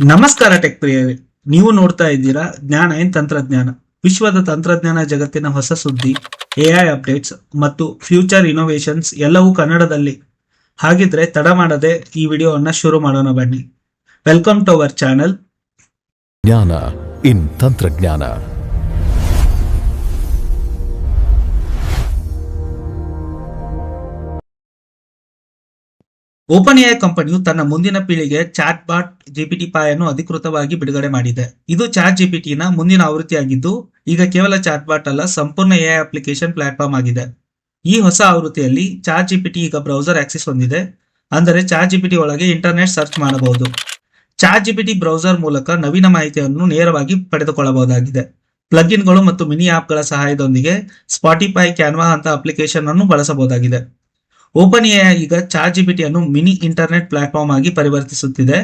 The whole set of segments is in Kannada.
ನಮಸ್ಕಾರ ಟೆಕ್ ಪ್ರಿಯವೇ ನೀವು ನೋಡ್ತಾ ಇದ್ದೀರಾ ಜ್ಞಾನ ಏನ್ ತಂತ್ರಜ್ಞಾನ? ವಿಶ್ವದ ತಂತ್ರಜ್ಞಾನ ಜಗತ್ತಿನ ಹೊಸ ಸುದ್ದಿ ಎಐ ಅಪ್ಡೇಟ್ಸ್ ಮತ್ತು ಫ್ಯೂಚರ್ ಇನೋವೇಶನ್ಸ್ ಎಲ್ಲವೂ ಕನ್ನಡದಲ್ಲಿ. ಹಾಗಿದ್ರೆ ತಡ ಮಾಡದೆ ಈ ವಿಡಿಯೋವನ್ನ ಶುರು ಮಾಡೋಣ ಬನ್ನಿ. Welcome to our channel. ಜ್ಞಾನ ಇನ್ ತಂತ್ರಜ್ಞಾನ. ಓಪನ್ ಎಐ ಕಂಪನಿಯು ತನ್ನ ಮುಂದಿನ ಪೀಳಿಗೆ ಚಾಟ್ ಬಾಟ್ ಜಿಪಿಟಿ ಪಾಯ್ ಅನ್ನು ಅಧಿಕೃತವಾಗಿ ಬಿಡುಗಡೆ ಮಾಡಿದೆ. ಇದು ಚಾಟ್ ಜಿಪಿಟಿನ ಮುಂದಿನ ಆವೃತ್ತಿಯಾಗಿದ್ದು, ಈಗ ಕೇವಲ ಚಾಟ್ ಬಾಟ್ ಅಲ್ಲ, ಸಂಪೂರ್ಣ ಎಐ ಅಪ್ಲಿಕೇಶನ್ ಪ್ಲಾಟ್ಫಾರ್ಮ್ ಆಗಿದೆ. ಈ ಹೊಸ ಆವೃತ್ತಿಯಲ್ಲಿ ಚಾಟ್ ಜಿಪಿಟಿ ಈಗ ಬ್ರೌಸರ್ ಆಕ್ಸೆಸ್ ಹೊಂದಿದೆ. ಅಂದರೆ ಚಾಟ್ ಜಿಪಿಟಿ ಒಳಗೆ ಇಂಟರ್ನೆಟ್ ಸರ್ಚ್ ಮಾಡಬಹುದು. ಚಾಟ್ ಜಿಪಿಟಿ ಬ್ರೌಸರ್ ಮೂಲಕ ನವೀನ ಮಾಹಿತಿಯನ್ನು ನೇರವಾಗಿ ಪಡೆದುಕೊಳ್ಳಬಹುದಾಗಿದೆ. ಪ್ಲಗ್ಇನ್ಗಳು ಮತ್ತು ಮಿನಿ ಆಪ್ಗಳ ಸಹಾಯದೊಂದಿಗೆ ಸ್ಪಾಟಿಫೈ ಕ್ಯಾನ್ವಾ ಅಂತ ಅಪ್ಲಿಕೇಶನ್ ಅನ್ನು ಬಳಸಬಹುದಾಗಿದೆ. ಓಪನ್ ಎ ಈಗ ಜಿ ಬಿಟಿಯನ್ನು ಮಿನಿ ಇಂಟರ್ನೆಟ್ ಪ್ಲಾಟ್ಫಾರ್ಮ್ ಆಗಿ ಪರಿವರ್ತಿಸುತ್ತಿದೆ.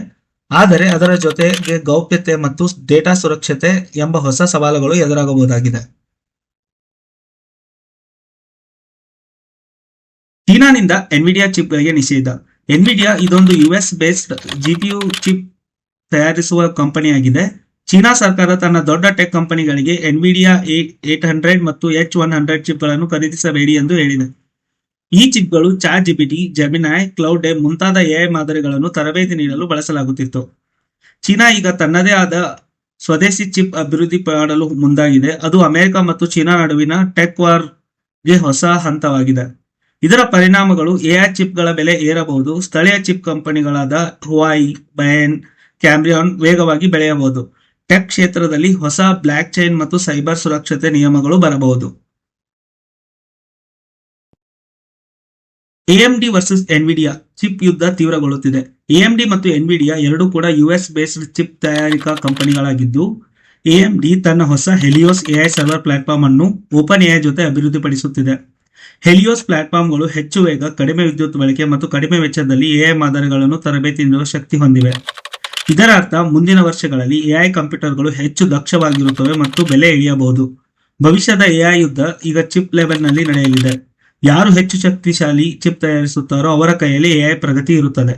ಆದರೆ ಅದರ ಜೊತೆಗೆ ಗೌಪ್ಯತೆ ಮತ್ತು ಡೇಟಾ ಸುರಕ್ಷತೆ ಎಂಬ ಹೊಸ ಸವಾಲುಗಳು ಎದುರಾಗಬಹುದಾಗಿದೆ. ಚೀನಾನಿಂದ ಎನ್ವಿಡಿಯಾ ಚಿಪ್ಗಳಿಗೆ ನಿಷೇಧ. ಎನ್ವಿಡಿಯಾ ಇದೊಂದು ಯುಎಸ್ ಬೇಸ್ಡ್ ಜಿಪಿಯು ಚಿಪ್ ತಯಾರಿಸುವ ಕಂಪನಿಯಾಗಿದೆ. ಚೀನಾ ಸರ್ಕಾರ ತನ್ನ ದೊಡ್ಡ ಟೆಕ್ ಕಂಪನಿಗಳಿಗೆ ಎನ್ವಿಡಿಯಾ ಏಟ್ ಹಂಡ್ರೆಡ್ ಮತ್ತು ಎಚ್ ಒನ್ ಹಂಡ್ರೆಡ್ ಚಿಪ್ಗಳನ್ನು ಖರೀದಿಸಬೇಡಿ ಎಂದು ಹೇಳಿದೆ. ಈ ಚಿಪ್ಗಳು ಚಾಟ್ ಜಿಪಿಟಿ ಜೆಮಿನಾಯ್ ಕ್ಲೌಡ್ ಡೆ ಮುಂತಾದ ಎಐ ಮಾದರಿಗಳನ್ನು ತರಬೇತಿ ನೀಡಲು ಬಳಸಲಾಗುತ್ತಿತ್ತು. ಚೀನಾ ಈಗ ತನ್ನದೇ ಆದ ಸ್ವದೇಶಿ ಚಿಪ್ ಅಭಿವೃದ್ಧಿ ಮಾಡಲು ಮುಂದಾಗಿದೆ. ಅದು ಅಮೆರಿಕ ಮತ್ತು ಚೀನಾ ನಡುವಿನ ಟೆಕ್ ವಾರ್ಗೆ ಹೊಸ ಹಂತವಾಗಿದೆ. ಇದರ ಪರಿಣಾಮಗಳು ಎಐ ಚಿಪ್ಗಳ ಬೆಲೆ ಏರಬಹುದು, ಸ್ಥಳೀಯ ಚಿಪ್ ಕಂಪನಿಗಳಾದ ಹುವಾಯಿ, ಬಯನ್, ಕ್ಯಾಮ್ರಿಯಾನ್ ವೇಗವಾಗಿ ಬೆಳೆಯಬಹುದು. ಟೆಕ್ ಕ್ಷೇತ್ರದಲ್ಲಿ ಹೊಸ ಬ್ಲಾಕ್ ಚೈನ್ ಮತ್ತು ಸೈಬರ್ ಸುರಕ್ಷತೆ ನಿಯಮಗಳು ಬರಬಹುದು. ಎಎಂಡಿ ವರ್ಸಸ್ ಎನ್ವಿಡಿಯಾ ಚಿಪ್ ಯುದ್ಧ ತೀವ್ರಗೊಳ್ಳುತ್ತಿದೆ. ಎಎಂಡಿ ಮತ್ತು ಎನ್ವಿಡಿಯಾ ಎರಡೂ ಕೂಡ ಯುಎಸ್ ಬೇಸ್ಡ್ ಚಿಪ್ ತಯಾರಿಕಾ ಕಂಪನಿಗಳಾಗಿದ್ದು ಎಎಂಡಿ ತನ್ನ ಹೊಸ ಹೆಲಿಯೋಸ್ ಎಐ ಸರ್ವರ್ ಪ್ಲಾಟ್ಫಾರ್ಮ್ ಅನ್ನು ಓಪನ್ ಎಐ ಜೊತೆ ಅಭಿವೃದ್ಧಿಪಡಿಸುತ್ತಿದೆ. ಹೆಲಿಯೋಸ್ ಪ್ಲಾಟ್ಫಾರ್ಮ್ಗಳು ಹೆಚ್ಚು ವೇಗ, ಕಡಿಮೆ ವಿದ್ಯುತ್ ಬಳಕೆ ಮತ್ತು ಕಡಿಮೆ ವೆಚ್ಚದಲ್ಲಿ ಎಐ ಮಾದರಿಗಳನ್ನು ತರಬೇತಿ ನೀಡುವ ಶಕ್ತಿ ಹೊಂದಿವೆ. ಇದರ ಅರ್ಥ ಮುಂದಿನ ವರ್ಷಗಳಲ್ಲಿ ಎಐ ಕಂಪ್ಯೂಟರ್ಗಳು ಹೆಚ್ಚು ದಕ್ಷವಾಗಿರುತ್ತವೆ ಮತ್ತು ಬೆಲೆ ಇಳಿಯಬಹುದು. ಭವಿಷ್ಯದ ಎಐ ಯುದ್ಧ ಈಗ ಚಿಪ್ ಲೆವೆಲ್ನಲ್ಲಿ ನಡೆಯಲಿದೆ. ಯಾರು ಹೆಚ್ಚು ಶಕ್ತಿಶಾಲಿ, ಚಿಪ್ ತಯಾರಿಸುತ್ತಾರೋ ಅವರ ಕೈಯಲ್ಲಿ ಎಐ ಪ್ರಗತಿ ಇರುತ್ತದೆ.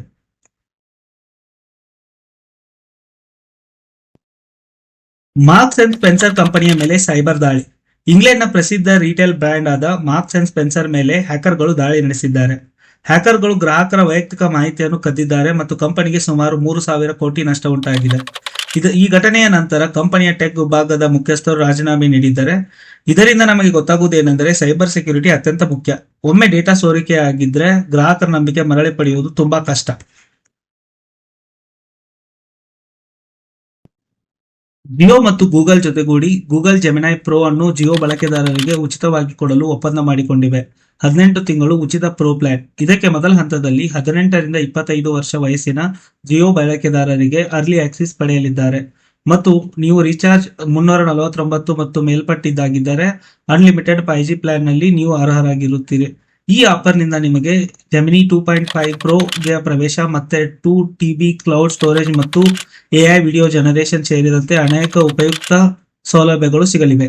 ಮಾರ್ಕ್ಸ್ ಅಂಡ್ ಸ್ಪೆನ್ಸರ್ ಕಂಪನಿಯ ಮೇಲೆ ಸೈಬರ್ ದಾಳಿ. ಇಂಗ್ಲೆಂಡ್ನ ಪ್ರಸಿದ್ಧ ರಿಟೇಲ್ ಬ್ರ್ಯಾಂಡ್ ಆದ ಮಾರ್ಕ್ಸ್ ಅಂಡ್ ಸ್ಪೆನ್ಸರ್ ಮೇಲೆ ಹ್ಯಾಕರ್ಗಳು ದಾಳಿ ನಡೆಸಿದ್ದಾರೆ. ಹ್ಯಾಕರ್ಗಳು ಗ್ರಾಹಕರ ವೈಯಕ್ತಿಕ ಮಾಹಿತಿಯನ್ನು ಕದ್ದಿದ್ದಾರೆ ಮತ್ತು ಕಂಪನಿಗೆ ಸುಮಾರು ಮೂರು ಸಾವಿರ ಕೋಟಿ ನಷ್ಟ ಉಂಟಾಗಿದೆ. ಇದು ಈ ಘಟನೆಯ ನಂತರ ಕಂಪನಿಯ ಟೆಕ್ ವಿಭಾಗದ ಮುಖ್ಯಸ್ಥರು ರಾಜೀನಾಮೆ ನೀಡಿದ್ದಾರೆ, ಇದರಿಂದ ನಮಗೆ ಗೊತ್ತಾಗುವುದೇನೆಂದರೆ ಸೈಬರ್ ಸೆಕ್ಯೂರಿಟಿ ಅತ್ಯಂತ ಮುಖ್ಯ. ಒಮ್ಮೆ ಡೇಟಾ ಸೋರಿಕೆ ಆಗಿದ್ರೆ ಗ್ರಾಹಕರ ನಂಬಿಕೆ ಮರಳಿ ಪಡೆಯುವುದು ತುಂಬಾ ಕಷ್ಟ. ಜಿಯೋ ಮತ್ತು ಗೂಗಲ್ ಜೊತೆಗೂಡಿ ಗೂಗಲ್ ಜೆಮಿನೈ ಪ್ರೋ ಅನ್ನು ಜಿಯೋ ಬಳಕೆದಾರರಿಗೆ ಉಚಿತವಾಗಿ ಕೊಡಲು ಒಪ್ಪಂದ ಮಾಡಿಕೊಂಡಿವೆ. ಹದಿನೆಂಟು ತಿಂಗಳು ಉಚಿತ ಪ್ರೋ ಪ್ಲಾನ್ ಇದಕ್ಕೆ ಮೊದಲ ಹಂತದಲ್ಲಿ ಹದಿನೆಂಟರಿಂದ ಇಪ್ಪತ್ತೈದು ವರ್ಷ ವಯಸ್ಸಿನ ಜಿಯೋ ಬಳಕೆದಾರರಿಗೆ ಅರ್ಲಿ ಆಕ್ಸಿಸ್ ಪಡೆಯಲಿದ್ದಾರೆ. ಮತ್ತು ನೀವು ರೀಚಾರ್ಜ್ ಮುನ್ನೂರ ನಲವತ್ತೊಂಬತ್ತು ಮತ್ತು ಮೇಲ್ಪಟ್ಟಿದ್ದಾಗಿದ್ದರೆ ಅನ್ಲಿಮಿಟೆಡ್ ಫೈವ್ ಜಿ ಪ್ಲಾನ್ನಲ್ಲಿ ನೀವು ಅರ್ಹರಾಗಿರುತ್ತೀರಿ. ಈ ಆಫರ್ನಿಂದ ನಿಮಗೆ Gemini two point five pro ಗೆ ಪ್ರವೇಶ ಮತ್ತೆ ಟೂ ಟಿಬಿ ಕ್ಲೌಡ್ ಸ್ಟೋರೇಜ್ ಮತ್ತು ಎಐ ವಿಡಿಯೋ ಜನರೇಷನ್ ಸೇರಿದಂತೆ ಅನೇಕ ಉಪಯುಕ್ತ ಸೌಲಭ್ಯಗಳು ಸಿಗಲಿವೆ.